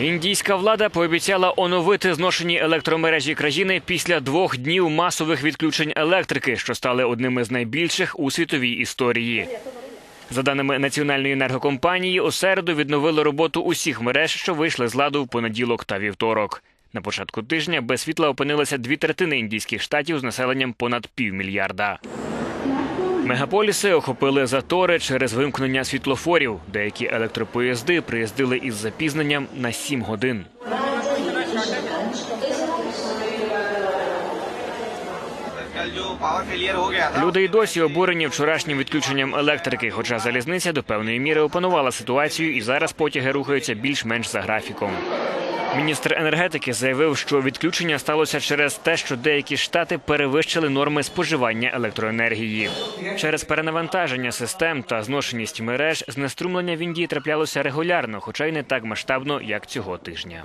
Індійська влада пообіцяла оновити зношені електромережі країни після двох днів масових відключень електрики, що стали одними з найбільших у світовій історії. За даними національної енергокомпанії, у середу відновили роботу усіх мереж, що вийшли з ладу в понеділок та вівторок. На початку тижня без світла опинилися дві третини індійських штатів з населенням понад півмільярда. Мегаполіси охопили затори через вимкнення світлофорів. Деякі електропоїзди приїздили із запізненням на 7 годин. Люди й досі обурені вчорашнім відключенням електрики, хоча залізниця до певної міри опанувала ситуацію, і зараз потяги рухаються більш-менш за графіком. Міністр енергетики заявив, що відключення сталося через те, що деякі штати перевищили норми споживання електроенергії. Через перенавантаження систем та зношеність мереж знеструмлення в Індії траплялося регулярно, хоча й не так масштабно, як цього тижня.